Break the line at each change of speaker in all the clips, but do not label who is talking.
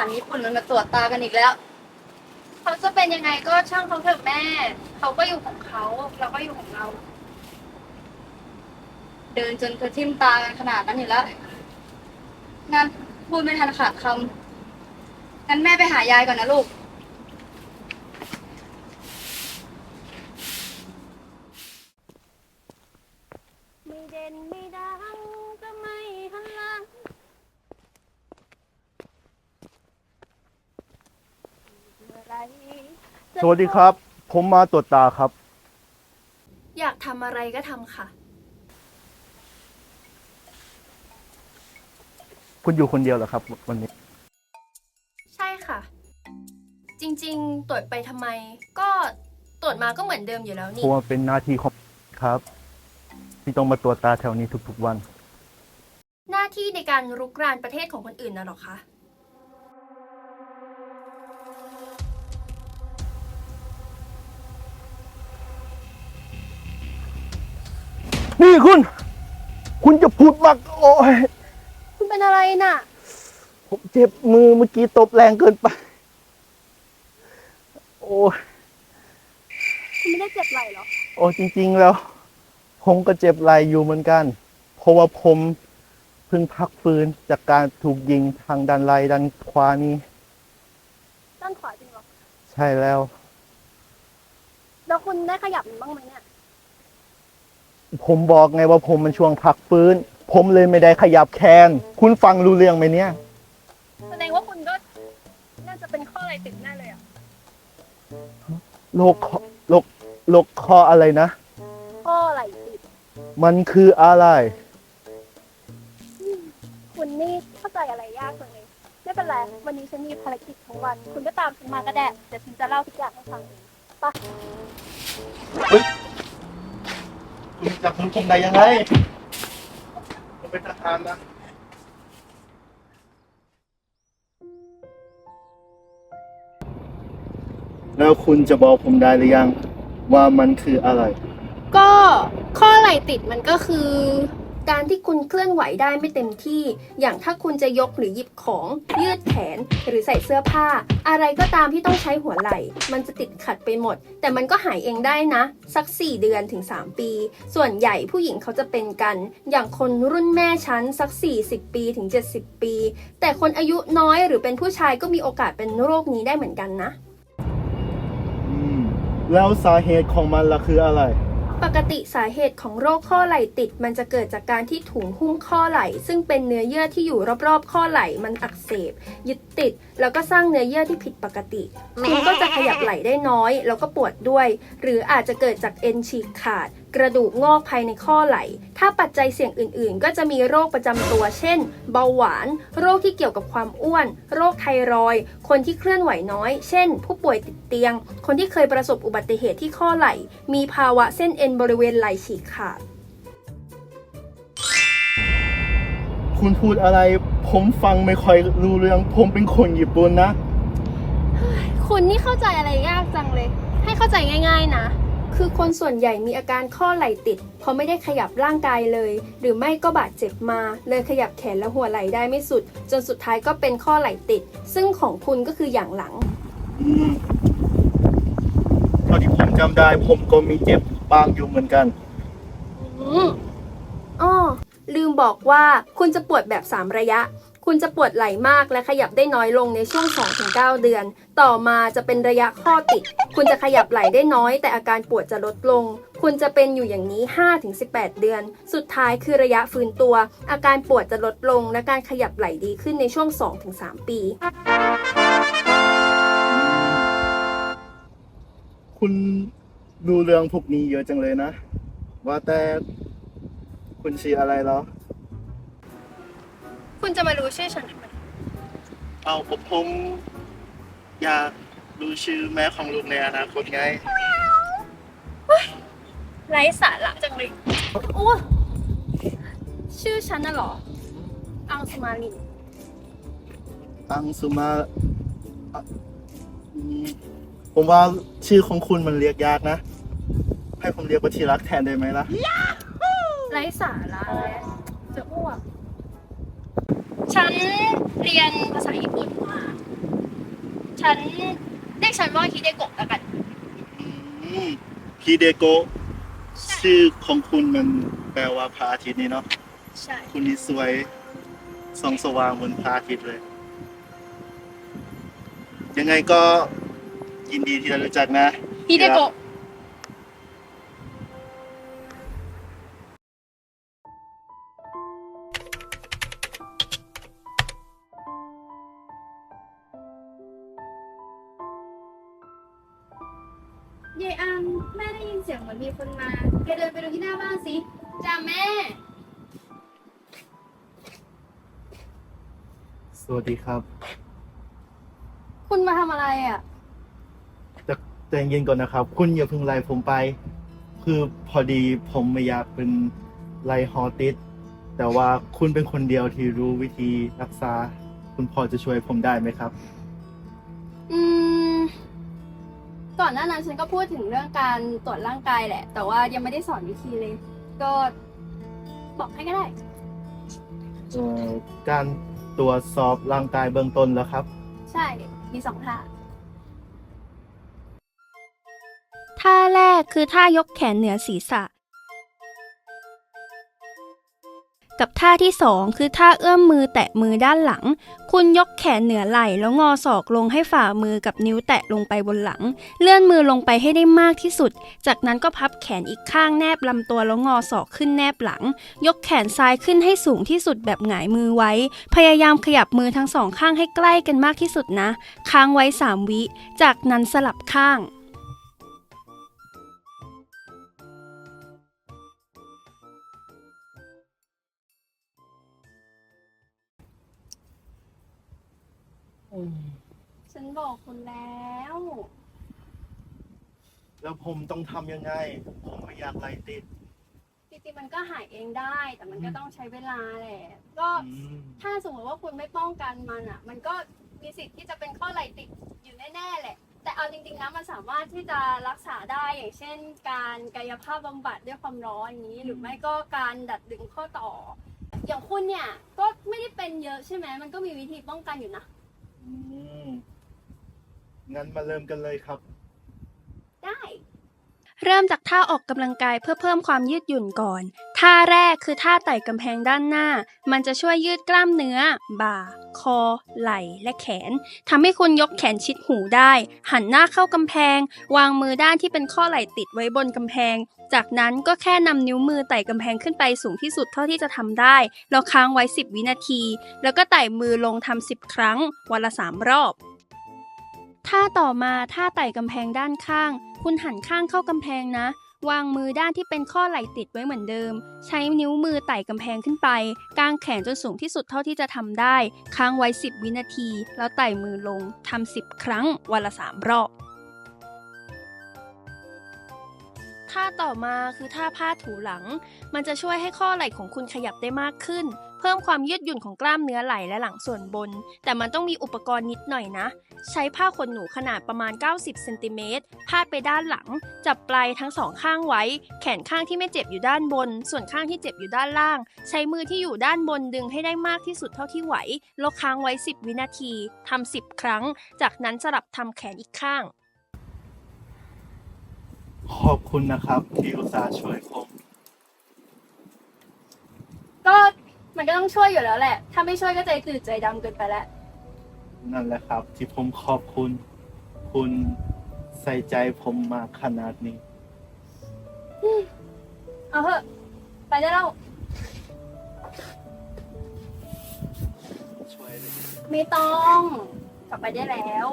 ทหารญี่ปุ่นมันมาตรวจตากันอีกแล้ว เขาจะเป็นยังไงก็ช่างเขาเถอะแม่ เขาก็อยู่ของเขา เราก็อยู่ของเรา เดินจนกระทิ่มตากันขนาดนั้นอยู่แล้วงั้นพูดไม่ทันขาดคำงั้นแม่ไปหายายก่อนนะลูก
ไม่เด่นไม่ดังก็ไม่หันหลัง เมื่อไหรจะ
สวัสดีครับ ผมมาตรวจตาครับ
อยากทำอะไรก็ทำค่ะ
คุณอยู่คนเดียวเหรอครับ วันนี้
ใช่ค่ะ จริงๆ ตรวจไปทำไม ก็ตรวจมาก็เหมือนเดิมอยู่แล้ว
เพ
นี่
ราะว่าเป็นหน้าที่ของครับ ที่ต้องมาตรวจตาแถวนี้ทุกๆวัน
หน้าที่ในการรุกรานประเทศของคนอื่นน่ะหรอคะ
นี่คุณ คุณจะพูดมากโอ้ย
คุณเป็นอะไรน่ะ
ผมเจ็บมือเมื่อกี้ตบแรงเกินไป โอ้ย
คุณไม่ได้เจ็บไหล่หรอ
โอ้จริง ๆ แล้ว ผมก็เจ็บไหล่อยู่เหมือนกัน เพราะว่าผมเพิ่งพักฟื้นจากการถูกยิงทางด้านไหล่ด้านขวานี้
ด้านขวาจริงหรอ
ใช่แล้ว
แล้วคุณได้ขยับมันบ้างไหมเนี่ย
ผมบอกไงว่าผมมันช่วงพักฟื้น ผมเลยไม่ได้ขยับแขนคุณฟังรู้เรื่องไหมเนี่ย
แสดงว่าคุณก็น่าจะเป็นข้ออะไรติดแน่เลยอะ
โรคคอโรคโรคคออะไรนะ
ข้ออะไรติด
มันคืออะไร
คุณนี่เข้าใจอะไรยากจังเลย ไม่เป็นไร วันนี้ฉันมีภารกิจทั้งวัน คุณก็ตามฉันมาก็ได้ เดี๋ยวฉันจะเล่าทุกอย่างให้ฟังเองไปะ
คุณจับมือผมได้ยังไงผมเป็นทหารนะแล้วคุณจะบอกผมได้หรือยัง ว่ามันคืออะไร
ก็ข้อไหล่ติดมันก็คือ การที่คุณเคลื่อนไหวได้ไม่เต็มที่ อย่างถ้าคุณจะยกหรือหยิบของ ยืดแขน หรือใส่เสื้อผ้า อะไรก็ตามที่ต้องใช้หัวไหล่ มันจะติดขัดไปหมด แต่มันก็หายเองได้นะ สัก 4 เดือนถึง 3 ปี ส่วนใหญ่ผู้หญิงเขาจะเป็นกัน อย่างคนรุ่นแม่ชั้นสัก 40 ปีถึง 70 ปี แต่คนอายุน้อยหรือเป็นผู้ชายก็มีโอกาสเป็นโรคนี้ได้เหมือนกันนะ
แล้วสาเหตุของมันล่ะคืออะไร
ปกติสาเหตุของโรคข้อไหล่ติด มันจะเกิดจากการที่ถุงหุ้มข้อไหล่ ซึ่งเป็นเนื้อเยื่อที่อยู่รอบๆ ข้อไหล่มันอักเสบ ยึดติด แล้วก็สร้างเนื้อเยื่อที่ผิดปกติคุณก็จะขยับไหล่ได้น้อย แล้วก็ปวดด้วย หรืออาจจะเกิดจากเอ็นฉีกขาด กระดูกงอกภายในข้อไหล่ ถ้าปัจจัยเสี่ยงอื่นๆ ก็จะมีโรคประจำตัว เช่น เบาหวาน โรคที่เกี่ยวกับความอ้วน โรคไทรอยด์คนที่เคลื่อนไหวน้อย เช่น ผู้ป่วยติดเตียง คนที่เคยประสบอุบัติเหตุที่ข้อไหล่ มีภาวะเส้นเอ็นบริเวณไหล่ฉีกขาด
คุณพูดอะไร ผมฟังไม่ค่อยรู้เรื่อง ผมเป็นคนญี่ปุ่นนะ
คุณนี่เข้าใจอะไรยากจังเลย ให้เข้าใจง่าย ๆ นะ คือคนส่วนใหญ่มีอาการข้อไหล่ติด เพราะไม่ได้ขยับร่างกายเลย หรือไม่ก็บาดเจ็บมา เลยขยับแขนและหัวไหล่ได้ไม่สุด จนสุดท้ายก็เป็นข้อไหล่ติด ซึ่งของคุณก็คืออย่างหลัง
เท่าที่ผมจำได้ผมก็มีเจ็บบ้างอยู่เหมือนกัน
อืมอ้อลืมบอกว่าคุณจะปวดแบบ 3 ระยะ คุณจะปวดไหล่มากและขยับได้น้อยลงในช่วง 2-9 เดือน ต่อมาจะเป็นระยะข้อติด คุณจะขยับไหล่ได้น้อย แต่อาการปวดจะลดลง คุณจะเป็นอยู่อย่างนี้ 5-18 เดือน สุดท้ายคือระยะฟื้นตัว อาการปวดจะลดลง และการขยับไหล่ดีขึ้นในช่วง 2-3 ปี
คุณรู้เรื่องพวกนี้เยอะจังเลยนะ ว่าแต่คุณชื่ออะไรหรอ
คุณจะมารู้ชื่อฉันทำไม
เอาผมผมอยากรู้ชื่อแม่ของลูกในอนาคตไง
ไร้สาระจังเลยโอ้ชื่อฉันน่ะเหรอ อังสมาลิน
อังสุมาอะอืมผมว่าชื่อของคุณมันเรียกยากนะ ให้ผมเรียกว่าที่รักแทนได้ไหมล่ะ
ไร้สาระและจะอ้วก ฉัน
เรียนภาษาญี่ปุ่นมาฉันเรียกฉันว่าฮิเดโกะแล้วกัน
อืมฮิเดโกะชื่อของคุณมันแปลว่าพระอาทิตย์นี่เนาะ
ใช่
คุณนี่สวยส่องสว่างเหมือนพระอาทิตย์เลย ยังไงก็ยินดีที่ได้รู้จักนะ
ฮิเดโกะ
เยอังแม่ได้ยินเสียงเหมือนมีคนมาแกเดินไปดูที่หน้าบ้านสิ
จ้าแม่
สวัสดีครับ
คุณมาทำอะไรอะ
จะใจเย็นก่อนนะครับ คุณอย่าเพิ่งไล่ผมไป คือพอดีผมไม่อยากเป็นไล่ฮอติสแต่ว่าคุณเป็นคนเดียวที่รู้วิธีรักษา คุณพอจะช่วยผมได้ไหมครับ
ก่อนหน้านั้นฉันก็พูดถึงเรื่องการตรวจร่างกายแหละ แต่ว่ายังไม่ได้สอนวิธีเลย ก็บอกให้ก็ได้
เอ่อการตรวจสอบร่างกายเบื้องต้นแล้วครับ
ใช่ มีสองท่า
ท่าแรกคือท่ายกแขนเหนือศีรษะ กับท่าที่สองคือท่าเอื้อมมือแตะมือด้านหลัง คุณยกแขนเหนือไหล่แล้วงอศอกลงให้ฝ่ามือกับนิ้วแตะลงไปบนหลัง เลื่อนมือลงไปให้ได้มากที่สุด จากนั้นก็พับแขนอีกข้างแนบลำตัวแล้วงอศอกขึ้นแนบหลัง ยกแขนซ้ายขึ้นให้สูงที่สุดแบบหงายมือไว้ พยายามขยับมือทั้งสองข้างให้ใกล้กันมากที่สุดนะ ค้างไว้ 3 วิ จากนั้นสลับข้าง
ฉันบอกคุณแล้ว
แล้วผมต้องทำยังไง ผมไม่อยากไล่ติด
จริงๆมันก็หายเองได้ แต่มันก็ต้องใช้เวลาแหละ ก็
อืม
ถ้าสมมติว่าคุณไม่ป้องกันมันอะ มันก็มีสิทธิ์ที่จะเป็นข้อไหล่ติดอยู่แน่ๆแหละ แต่เอาจริงๆแล้วมันสามารถที่จะรักษาได้อย่างเช่น การกายภาพบำบัดด้วยความร้อนอย่างนี้ หรือไม่ก็การดัดดึงข้อต่อ อย่างคุณเนี่ยก็ไม่ได้เป็นเยอะใช่ไหมมันก็มีวิธีป้องกันอยู่นะ
อืม งั้นมาเริ่มกันเลยครับ
ได้
เริ่มจากท่าออกกำลังกายเพื่อเพิ่มความยืดหยุ่นก่อน ท่าแรกคือท่าไต่กำแพงด้านหน้า มันจะช่วยยืดกล้ามเนื้อ บ่า คอ ไหล่และแขนทำให้คุณยกแขนชิดหูได้ หันหน้าเข้ากำแพง วางมือด้านที่เป็นข้อไหล่ติดไว้บนกำแพง จากนั้นก็แค่นำนิ้วมือไต่กำแพงขึ้นไปสูงที่สุดเท่าที่จะทำได้แล้วค้างไว้ 10 วินาที แล้วก็ไต่มือลงทำ10 ครั้ง วันละ 3 รอบท่าต่อมาท่าไต่กำแพงด้านข้าง คุณหันข้างเข้ากำแพงนะ วางมือด้านที่เป็นข้อไหล่ติดไว้เหมือนเดิม ใช้นิ้วมือไต่กำแพงขึ้นไป กางแขนจนสูงที่สุดเท่าที่จะทำได้ ค้างไว้ 10 วินาที แล้วไต่มือลงทำ10 ครั้ง วันละ 3 รอบ ท่าต่อมาคือท่าผ้าถูหลัง มันจะช่วยให้ข้อไหล่ของคุณขยับได้มากขึ้น เพิ่มความยืดหยุ่นของกล้ามเนื้อไหล่และหลังส่วนบน แต่มันต้องมีอุปกรณ์นิดหน่อยนะ ใช้ผ้าขนหนูขนาดประมาณ 90เซนติเมตรพาดไปด้านหลัง จับปลายทั้งสองข้างไว้ แขนข้างที่ไม่เจ็บอยู่ด้านบน ส่วนข้างที่เจ็บอยู่ด้านล่าง ใช้มือที่อยู่ด้านบนดึงให้ได้มากที่สุดเท่าที่ไหวแล้วค้างไว้ 10 วินาทีทำ10 ครั้ง จากนั้นสลับทำแขนอีกข้าง
ขอบคุณนะครับที่อุตส่าห์ช่วยผม
ก็ มันก็ต้องช่วยอยู่แล้วแหละ ถ้าไม่ช่วยก็ใจจืดใจดำเกินไปแล้ว
นั่นแหละครับ ที่ผมขอบคุณ คุณใส่ใจผมมากขนาดนี้
เอาเถอะ ไปได้แล้ว
ช่วยเลย
ไม่ต้อง กลับไปได้แล้ว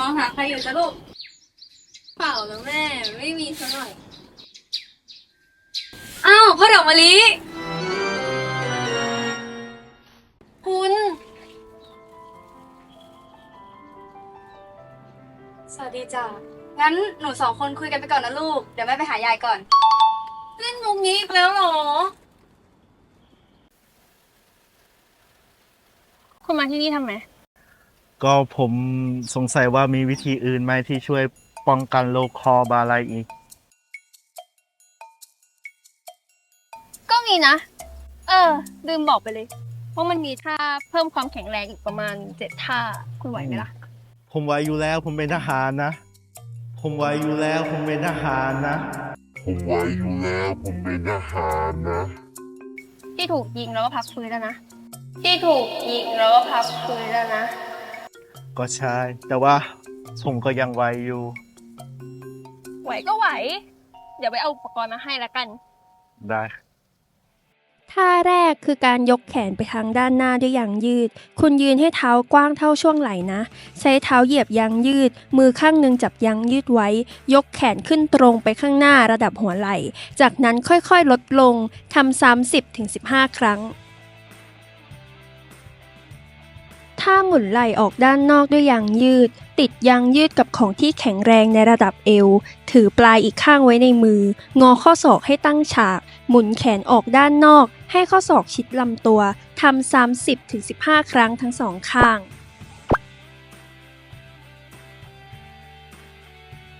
มองหาใครอยู่จ้ะลูก เปล่าแล้วแม่ ไม่มีสักหน่อย อ้าวพ่อดอกมะลิ คุณ สวัสดีจ้ะ งั้นหนูสองคนคุยกันไปก่อนนะลูก เดี๋ยวแม่ไปหายายก่อน เล่นมุกนี้อีกแล้วหรอ
คุณมาที่นี่ทำไม
ก็ผมสงสัยว่ามีวิธีอื่นไหมที่ช่วยป้องกันโรคคอบาไลอีก
ก็มีนะ เออ ลืมบอกไปเลยเพราะมันมีท่าเพิ่มความแข็งแรงอีกประมาณเจ็ดท่า คุณไหวไหมล่ะ
ผมไว้อยู่แล้วผมเป็นทหารนะ ผมไว้อยู่แล้วผมเป็นทหารนะ
ผมไว้อยู่แล้วผมเป็นทหารนะ
ที่ถูกยิงแล้วก็พักฟื้นแล้วนะ ที่ถูกยิงแล้วก็พักฟื้นแล้วนะ
ก็ใช่ แต่ว่าผมก็ยังไว้อยู่
ไหวก็ไหว เดี๋ยวไปเอาอุปกรณ์มาให้แล้วกัน
ได้
ท่าแรกคือการยกแขนไปทางด้านหน้าด้วยยางยืด คุณยืนให้เท้ากว้างเท่าช่วงไหล่นะ ใช้เท้าเหยียบยางยืด มือข้างหนึ่งจับยางยืดไว้ ยกแขนขึ้นตรงไปข้างหน้าระดับหัวไหล่ จากนั้นค่อยๆ ลดลงทำซ้ำ10ถึง15 ครั้ง ถ้าหมุนไหล่ออกด้านนอกด้วยยางยืด ติดยางยืดกับของที่แข็งแรงในระดับเอว ถือปลายอีกข้างไว้ในมือ งอข้อศอกให้ตั้งฉาก หมุนแขนออกด้านนอก ให้ข้อศอกชิดลำตัวทำซ้ำ10ถึง15 ครั้งทั้งสองข้าง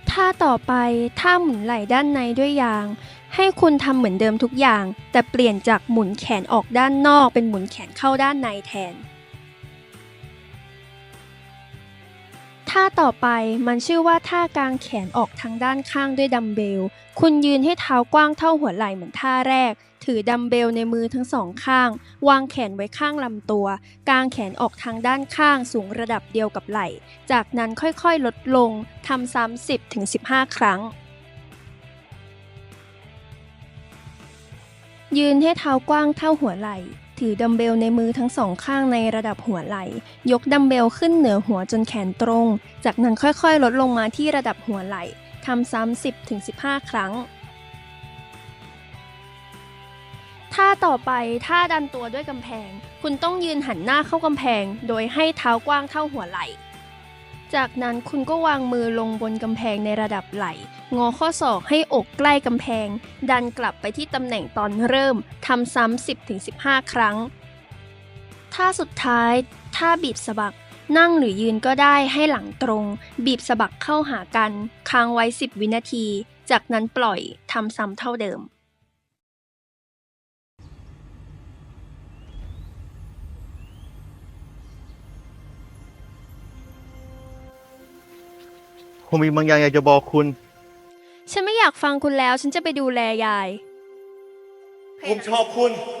ท่าต่อไปท่าหมุนไหล่ด้านในด้วยยาง ให้คุณทำเหมือนเดิมทุกอย่าง แต่เปลี่ยนจากหมุนแขนออกด้านนอกเป็นหมุนแขนเข้าด้านในแทน ท่าต่อไปมันชื่อว่าท่ากางแขนออกทางด้านข้างด้วยดัมเบล คุณยืนให้เท้ากว้างเท่าหัวไหล่เหมือนท่าแรก ถือดัมเบลในมือทั้งสองข้าง วางแขนไว้ข้างลำตัว กางแขนออกทางด้านข้างสูงระดับเดียวกับไหล่ จากนั้นค่อยๆลดลง ทำซ้ำ10ถึง15 ครั้งยืนให้เท้ากว้างเท่าหัวไหล่ ถือดัมเบลในมือทั้งสองข้างในระดับหัวไหล่ ยกดัมเบลขึ้นเหนือหัวจนแขนตรง จากนั้นค่อยๆ ลดลงมาที่ระดับหัวไหล่ทำซ้ำ10ถึง15 ครั้ง ท่าต่อไปท่าดันตัวด้วยกำแพง คุณต้องยืนหันหน้าเข้ากำแพง โดยให้เท้ากว้างเท่าหัวไหล่ จากนั้นคุณก็วางมือลงบนกำแพงในระดับไหล่ งอข้อศอกให้อกใกล้กำแพง ดันกลับไปที่ตำแหน่งตอนเริ่ม ทำซ้ำ 10ถึง15 ครั้ง ท่าสุดท้าย ท่าบีบสะบัก นั่งหรือยืนก็ได้ให้หลังตรง บีบสะบักเข้าหากัน ค้างไว้ 10 วินาที จากนั้นปล่อย ทำซ้ำเท่าเดิม
ผมมีบางอย่างอยากจะบอกคุณ
ฉันไม่อยากฟังคุณแล้ว ฉันจะไปดูแลยาย
ผมชอบคุณ
เ